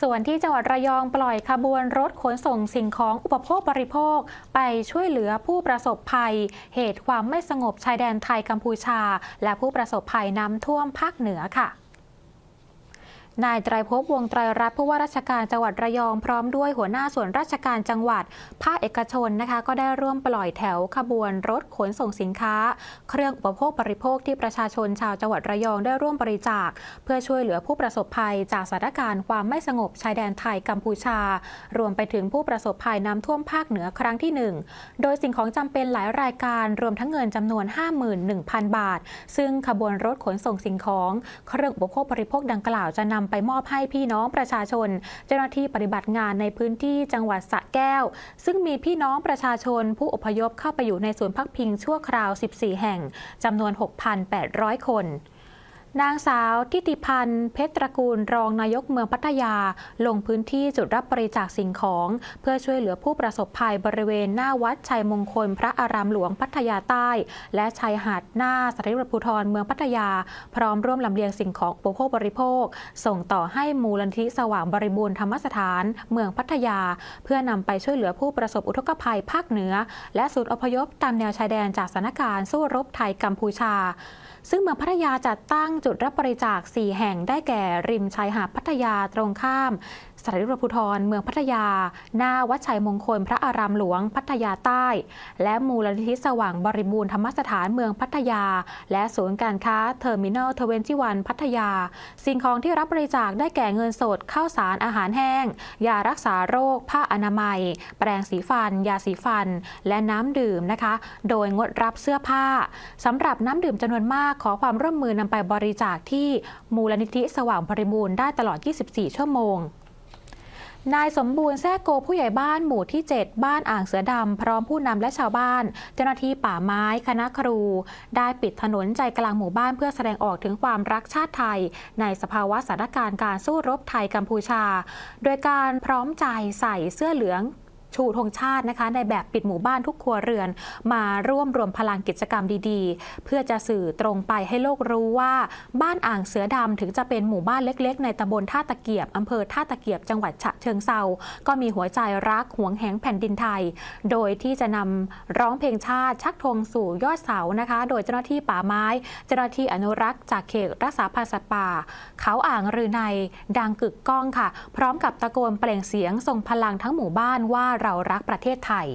ส่วนที่จังหวัดระยองปล่อยขบวนรถขนส่งสิ่งของอุปโภคบริโภค ไปช่วยเหลือผู้ประสบภัย เหตุความไม่สงบชายแดนไทยกัมพูชา และผู้ประสบภัยน้ำท่วมภาคเหนือค่ะ นายไตรภพวงไตรรัตน์ผู้ว่าราชการจังหวัดระยองพร้อมด้วยหัวหน้าส่วนราชการจังหวัด ภาคเอกชนนะคะก็ได้ร่วมปล่อยแถวขบวนรถขนส่งสินค้า เครื่องอุปโภคบริโภคที่ประชาชนชาวจังหวัดระยองได้ร่วมบริจาค เพื่อช่วยเหลือผู้ประสบภัยจากสถานการณ์ความไม่สงบชายแดนไทยกัมพูชา รวมไปถึงผู้ประสบภัยน้ำท่วมภาคเหนือครั้งที่ 1 โดยสิ่งของจำเป็นหลายรายการรวมทั้งเงินจำนวน 51,000 บาท ซึ่งขบวนรถขนส่งสิ่งของ เครื่องอุปโภคบริโภคดังกล่าวจะนำไปมอบให้พี่น้องประชาชน เจ้าหน้าที่ปฏิบัติงานในพื้นที่จังหวัดสระแก้ว ซึ่งมีพี่น้องประชาชนผู้อพยพเข้าไปอยู่ในศูนย์พักพิงชั่วคราว 14 แห่งจำนวน 6,800 คน นางสาวทิติพันธ์เพชรตระกูลรองนายกเมืองพัทยา ลงพื้นที่จุดรับบริจาคสิ่งของ เพื่อช่วยเหลือผู้ประสบภัยบริเวณหน้าวัดชัยมงคลพระอารามหลวงพัทยาใต้ และชายหาดหน้าสถานีตำรวจภูธรเมืองพัทยา พร้อมร่วมลำเลียงสิ่งของอุปโภคบริโภค ส่งต่อให้มูลนิธิสว่างบริบูรณ์ธรรมสถาน เมืองพัทยา เพื่อนำไปช่วยเหลือผู้ประสบอุทกภัยภาคเหนือ และศูนย์อพยพตามแนวชายแดนจากสถานการณ์สู้รบไทยกัมพูชา ซึ่งเมืองพัทยาจัดตั้งจุดรับบริจาค 4 แห่งได้แก่ริมชายหาดพัทยาตรงข้าม สถานีตำรวจภูธรเมืองพัทยา หน้าวัดชัยมงคลพระอารามหลวงพัทยาใต้ และมูลนิธิสว่างบริบูรณ์ธรรมสถานเมืองพัทยา และศูนย์การค้าเทอร์มินอลเทเวนตี้วันพัทยา สิ่งของที่รับบริจาคได้แก่เงินสดข้าวสารอาหารแห้ง ยารักษาโรค ผ้าอนามัย แปรงสีฟัน ยาสีฟัน และน้ำดื่มนะคะ โดยงดรับเสื้อผ้าสำหรับน้ำดื่มจำนวนมากขอความร่วมมือนำไปบริจาคที่มูลนิธิสว่างบริบูรณ์ได้ตลอด 24 ชั่วโมง นายสมบูรณ์แท้โกผู้ใหญ่บ้านหมู่ที่ 7 บ้านอ่างเสือดำ พร้อมผู้นำและชาวบ้าน เจ้าหน้าที่ป่าไม้คณะครู ได้ปิดถนนใจกลางหมู่บ้านเพื่อแสดงออกถึงความรักชาติไทย ในสภาวะสถานการณ์การสู้รบไทยกัมพูชา โดยการพร้อมใจใส่เสื้อเหลือง ชูธงชาตินะคะ ในแบบปิดหมู่บ้านทุกครัวเรือน มาร่วมรวมพลังกิจกรรมดีๆ เพื่อจะสื่อตรงไปให้โลกรู้ว่า บ้านอ่างเสือดำถึงจะเป็นหมู่บ้านเล็ก ๆ ในตำบลท่าตะเกียบอำเภอท่าตะเกียบจังหวัดฉะเชิงเซาก็มีหัวใจรักหวงแหงแผ่นดินไทย โดยที่จะนำร้องเพลงชาติชักธงสู่ยอดเสานะคะ โดยเจ้าหน้าที่ป่าไม้ เจ้าหน้าที่อนุรักษ์จากเขตรักษาพันธุ์สัตว์ป่า เขาอ่างรือในดังกึกก้องค่ะ พร้อมกับตะโกนเปล่งเสียงทรงพลังทั้งหมู่บ้านว่าเรารักประเทศไทย